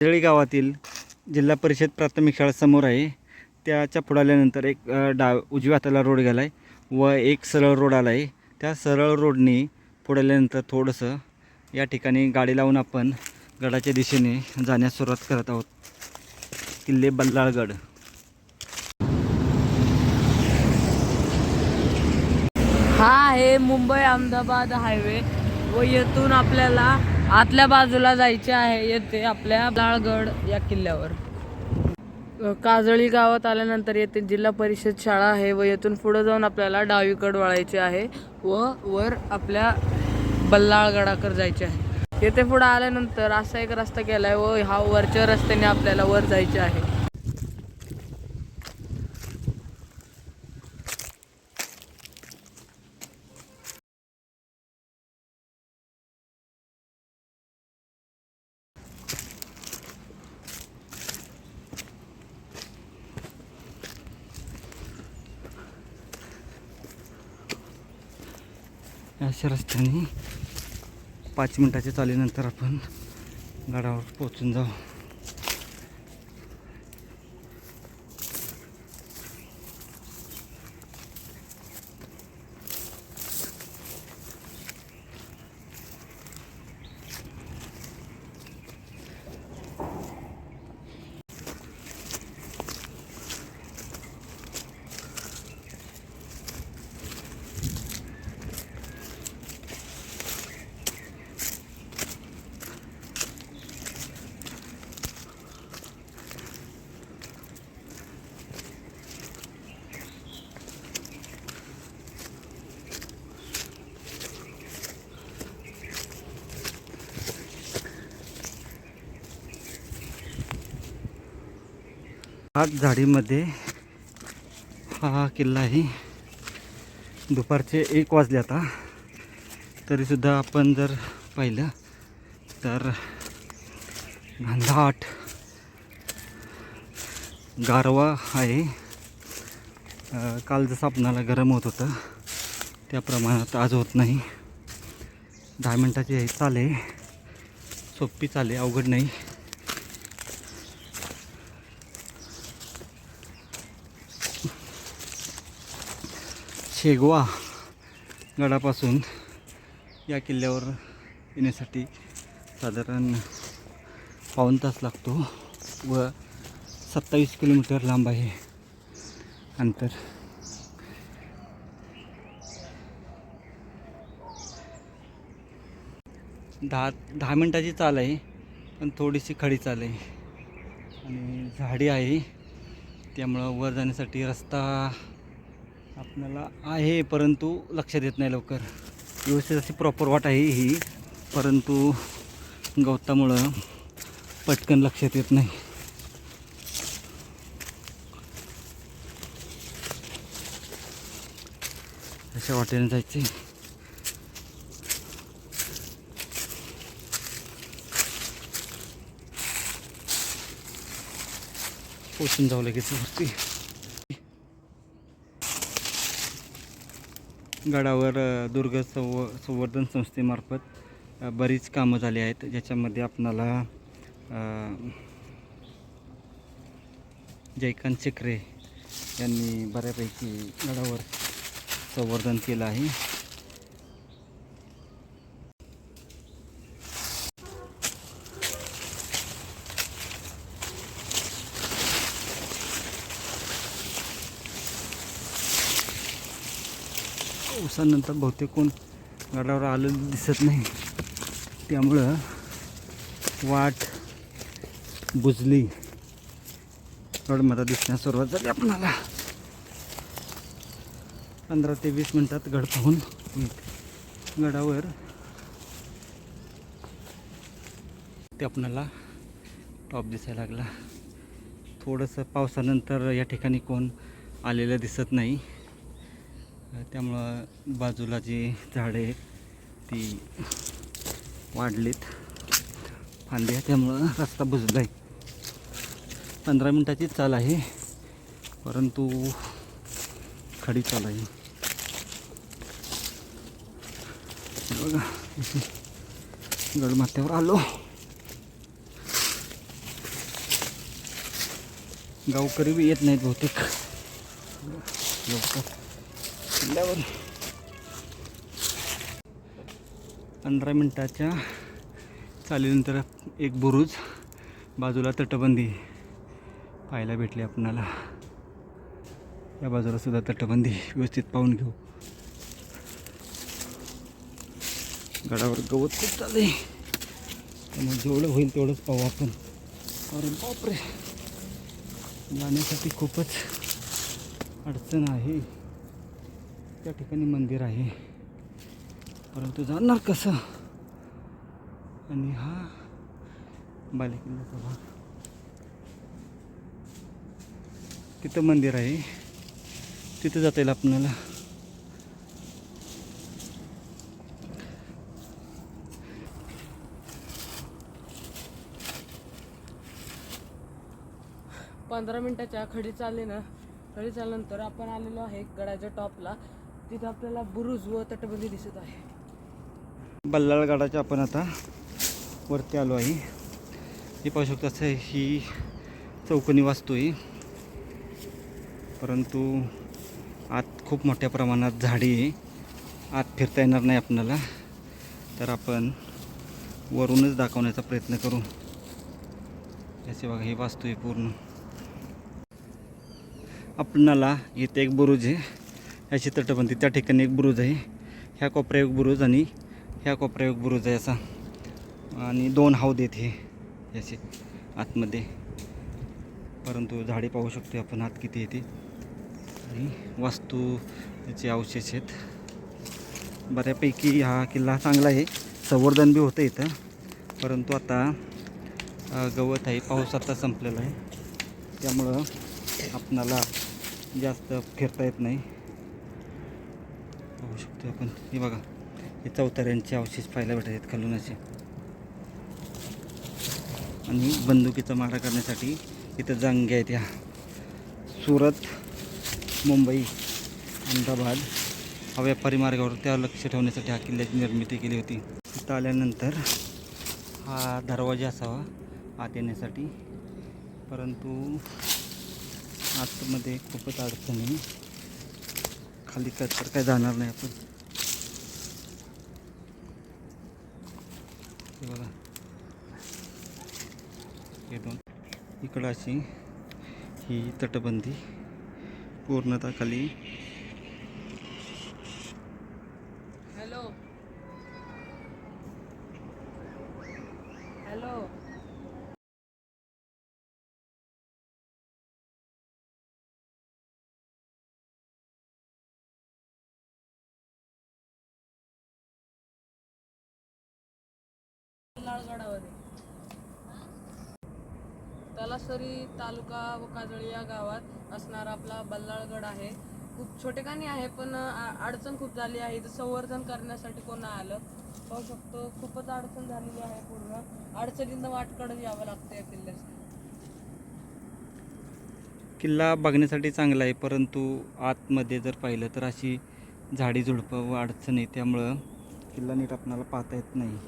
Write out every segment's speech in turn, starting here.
जळी गावातील जिल्हा परिषद प्राथमिक शाळा समोर आहे. त्याच्या पुढे आल्यानंतर एक डा डाव उजव्या हाताला रोड गेला आहे व एक सरळ रोड आला आहे त्या सरळ रोडने पुढे आल्यानंतर थोडंसं या ठिकाणी गाडी लावून आपण गडाच्या दिशेने जाण्यास सुरुवात करत आहोत. किल्ले बल्लाळगड. हा आहे मुंबई अहमदाबाद हायवे. व येथून आपल्याला आतल्या बाजूला जायचे आहे. येथे आपल्या लाळगड या किल्ल्यावर. काजळी गावात आल्यानंतर येथे जिल्हा परिषद शाळा आहे व येथून पुढे जाऊन आपल्याला डावीकड वळायचे आहे व वर आपल्या बल्लाळगडाकडे जायचे आहे. येथे पुढे आल्यानंतर असा एक रस्ता केला आहे व हा वरच्या रस्त्याने आपल्याला वर जायचे आहे. अशा रस्त्याने पाच मिनटाच्या चालीनंतर आपण गडावर पोचून जाऊ. आज झाडीमध्ये हा किल्ला आहे. दुपारचे एक वाजले आता. तरीसुद्धा आपण जर पाहिलं तर घाट गारवा आहे. काल जसं आपणाला गरम होत होतं त्या प्रमाणात आज होत नाही. दहा मिनटाची चाले सोपी चाले अवघड नाही. शेगवा गडापासून या किल्ल्यावर येण्यासाठी साधारण पाऊण तास लागतो व सत्तावीस किलोमीटर लांब आहे अंतर. दहा दहा मिनटाची चाल आहे पण थोडीशी खडी चाल आहे. आणि झाडी आहे त्यामुळं वर जाण्यासाठी रस्ता आपल्याला आहे परंतु लक्षात येत नाही लवकर. व्यवस्थित अशी प्रॉपर वाट आहे ही परंतु गवतामुळं पटकन लक्षात येत नाही. अशा वाटेने जायचे. पोचून जाऊ लगेच वरती. गडावर दुर्ग संव संवर्धन संस्थेमार्फत बरीच कामं झाली आहेत. ज्याच्यामध्ये आपणाला जयकांत चिकरे यांनी बऱ्यापैकी गडावर संवर्धन केलं आहे. पावसानंतर बहुतेक कोण गडावर आलेलं दिसत नाही. त्यामुळं वाट बुजली गडमध्ये दिसण्यास सुरुवात झाली आपणाला. पंधरा ते वीस मिनटात गड पाहून गडावर ते आपणाला टॉप दिसायला लागला. थोडंसं पावसानंतर या ठिकाणी कोण आलेलं दिसत नाही. त्यामुळं बाजूला जी झाडे आहेत ती वाढलीत. फांद्या त्यामुळं रस्ता बुजला आहे पंधरा मिनटाची चाल आहे परंतु खडी चाल आहे. बघा गडमाथ्यावर आलो. गावकरी बी येत नाहीत बहुतेक. लवकर. किल्ल्यावर पंधरा मिनटाच्या चालीनंतर एक बुरुज बाजूला तटबंदी पाहायला भेटली आपणाला. या बाजूला सुद्धा तटबंदी व्यवस्थित पाहून घेऊ. गडावर गवत खूप चालले आहे त्यामुळे जेवढं होईल तेवढंच पाहू आपण. अरे बापरे जाण्यासाठी खूपच अडचण आहे. त्या ठिकाणी मंदिर आहे. परंतु जाणार कसं? आणि हा बालेकिल्ल्याचा भाग तिथं मंदिर आहे. तिथं जाता येईल आपल्याला. पंधरा मिनिटाच्या खडी चालली ना खडी चालल्यानंतर आपण आलेलो आहे गडाच्या टॉपला. तिथं आपल्याला बुरुज व तटबंदी दिसत आहे. बल्लाळगडाच्या आपण आता वरती आलो आहे. हे पाहू शकतो असं ही चौकणी वाचतो आहे. परंतु आत खूप मोठ्या प्रमाणात झाडी आहे. आत फिरता येणार नाही आपणाला. तर आपण वरूनच दाखवण्याचा प्रयत्न करू. याचे बघा हे वाचतो आहे पूर्ण. आपणाला इथे एक बुरुज आहे. याची तटबंदी त्या ठिकाणी एक बुरुज आहे. ह्या कोपऱ्या एक बुरुज आणि ह्या कोपऱ्या एक बुरुज आहे असा. आणि दोन हौद आहेत हे याचे आतमध्ये. परंतु झाडे पाहू शकतो आपण आत किती येते आणि वास्तू त्याचे अवशेष आहेत. बऱ्यापैकी हा किल्ला चांगला आहे. संवर्धन बी होतं इथं. परंतु आता गवत आहे पाऊस आता संपलेला आहे. त्यामुळं आपणाला जास्त फिरता येत नाही. पाहू शकतो आपण. हे बघा हे चौताऱ्यांचे अवशेष पाहायला भेटत आहेत खालून असे. आणि बंदुकीचा मारा करण्यासाठी इथं जांग्या आहेत ह्या. सुरत मुंबई अहमदाबाद हा व्यापारी मार्गावर त्या लक्ष ठेवण्यासाठी हा किल्ल्याची निर्मिती केली होती. इथं आल्यानंतर हा दरवाजा असावा आत येण्यासाठी. परंतु आतमध्ये खूपच अडचणी आहे. खाली काय तर काय जाणार नाही आपण. बघा. हे दोन. इकडं अशी ही तटबंदी पूर्णतः खाली हॅलो. हॅलो. लाळगडामध्ये तलासरी तालुका व काजळी या गावात असणारा आपला बल्लाळगड आहे. खूप छोटेखानी आहे पण अडचण खूप झाली आहे. इथं संवर्धन करण्यासाठी कोण आलं? पाहू शकतो खूपच अडचण झालेली आहे पूर्ण. अडचणींना वाट यावं लागतं या किल्ल्यासाठी किल्ला बघण्यासाठी चांगला आहे परंतु आतमध्ये जर पाहिलं तर अशी झाडी झुडपं व अडचण आहे. त्यामुळं किल्ला नीट आपणाला पाहता येत नाही.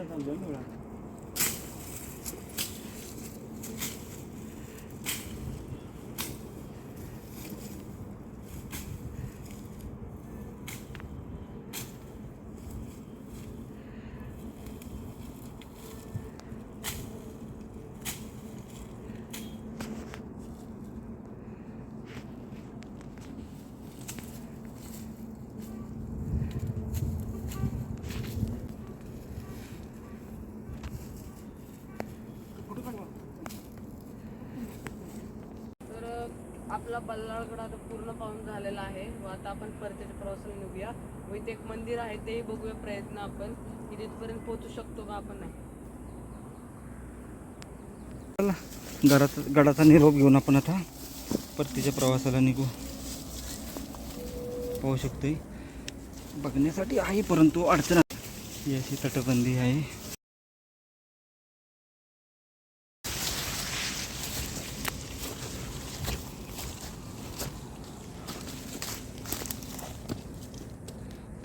तर अ, बल्लाळगड आता पूर्ण पाहून झालेला आहे. व आता आपण परतीच्या प्रवासाला निघूया. व इथे एक मंदिर आहे तेही बघूया प्रयत्न आपण. की तिथपर्यंत पोहोचू शकतो का आपण नाही. चला गडाचा गडाचा निरोप घेऊन आपण आता परतीच्या प्रवासाला निघू. पाहू शकतोय. बघण्यासाठी आहे परंतु अडचण याची तटबंदी आहे.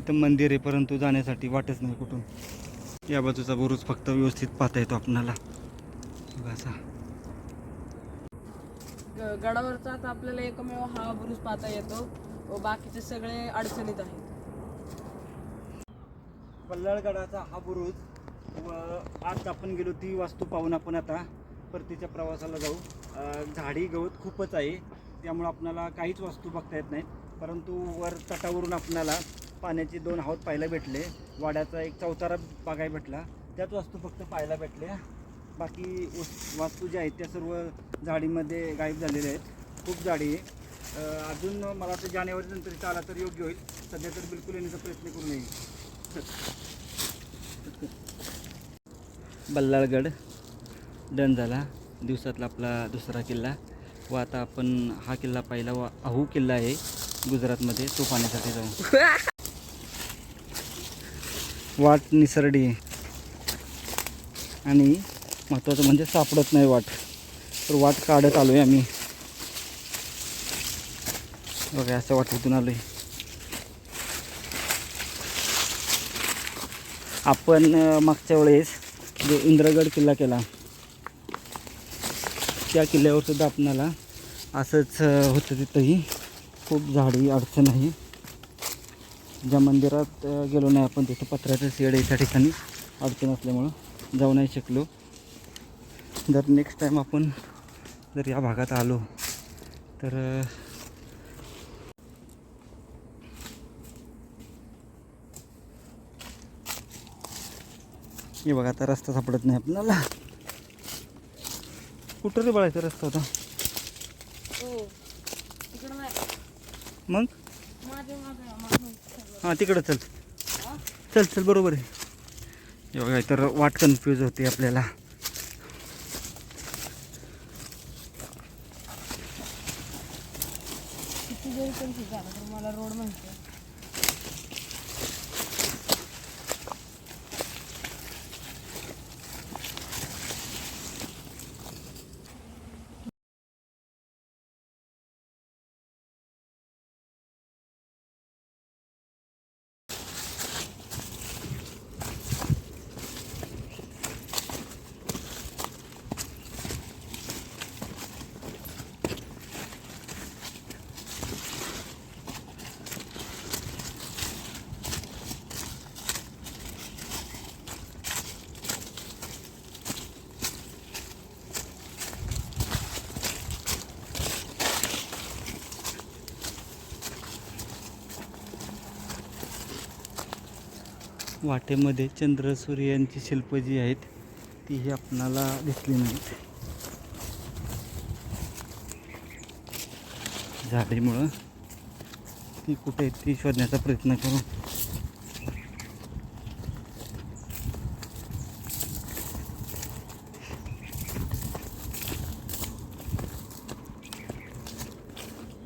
तिथं मंदिर आहे परंतु जाण्यासाठी वाटच नाही कुठून. या बाजूचा बुरुज फक्त व्यवस्थित पाहता येतो आपणाला. असा. गडावरचा आता आपल्याला एकमेव हा बुरुज पाहता येतो. व बाकीचे सगळे अडचणीत आहेत. पल्लाळगडाचा हा बुरुज व आज आपण गेलो ती वास्तू पाहून आपण आता परतीच्या प्रवासाला जाऊ. झाडी गवत खूपच आहे. त्यामुळं आपल्याला काहीच वस्तू बघता येत नाहीत परंतु वर तटावरून आपल्याला पाण्याचे दोन हौद पाहायला भेटले. वाड्याचा एक चौतारा बघायला भेटला. त्याच वस्तू फक्त पाहायला भेटल्या. बाकी वस्तू वास्तू ज्या आहेत त्या सर्व झाडीमध्ये गायब झालेल्या आहेत. खूप झाडी आहे. अजून मला वाटतं जानेवारी नंतर इथं आला तर योग्य होईल. सध्या तर बिलकुल येण्याचा प्रयत्न करू नये. बल्लाळगड. डन झाला. दिवसातला आपला दुसरा किल्ला. व आता आपण हा किल्ला पाहिला व अहू किल्ला आहे. गुजरातमध्ये. तो पाहण्यासाठी जाऊ. वाट निसरडी आणि महत्त्वाचं म्हणजे सापडत नाही वाट. तर वाट काढत आलो आहे आम्ही. बघा असं वाटेतून आलो आहे आपण मागच्या वेळेस जो इंद्रगड किल्ला केला त्या किल्ल्यावर सुद्धा आपणाला असंच होतं तिथंही खूप झाडी अडचण आहे. ज्या मंदिरात गेलो नाही आपण तिथं पत्र्याचं शेड आहे त्या ठिकाणी. अडचण असल्यामुळं जाऊ नाही शकलो. जर नेक्स्ट टाईम आपण जर या भागात आलो तर हे बघा आता रस्ता सापडत नाही आपल्याला. कुठं रे बळायचा रस्ता होता? हो मागे. हां तिकडं चल. चल चल बरोबर आहे. हे बघा तर वाट कन्फ्यूज होते आपल्याला. मला रोड म्हणतो वाटेमध्ये चंद्रसूर्य यांची शिल्प जी आहेत तीही आपणाला दिसली नाहीत. झाडीमुळं ती कुठे आहेत ती शोधण्याचा प्रयत्न करू.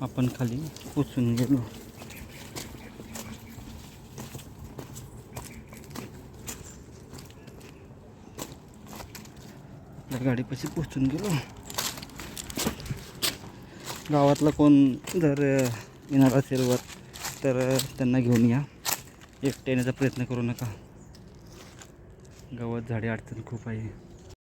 आपण खाली पोचून गेलो. आपल्या गाडीपाशी पोचून गेलो. गावातला कोण जर येणार असेल वर तर त्यांना घेऊन या. एकट्या येण्याचा प्रयत्न करू नका. गावात झाडे अडचण खूप आहे.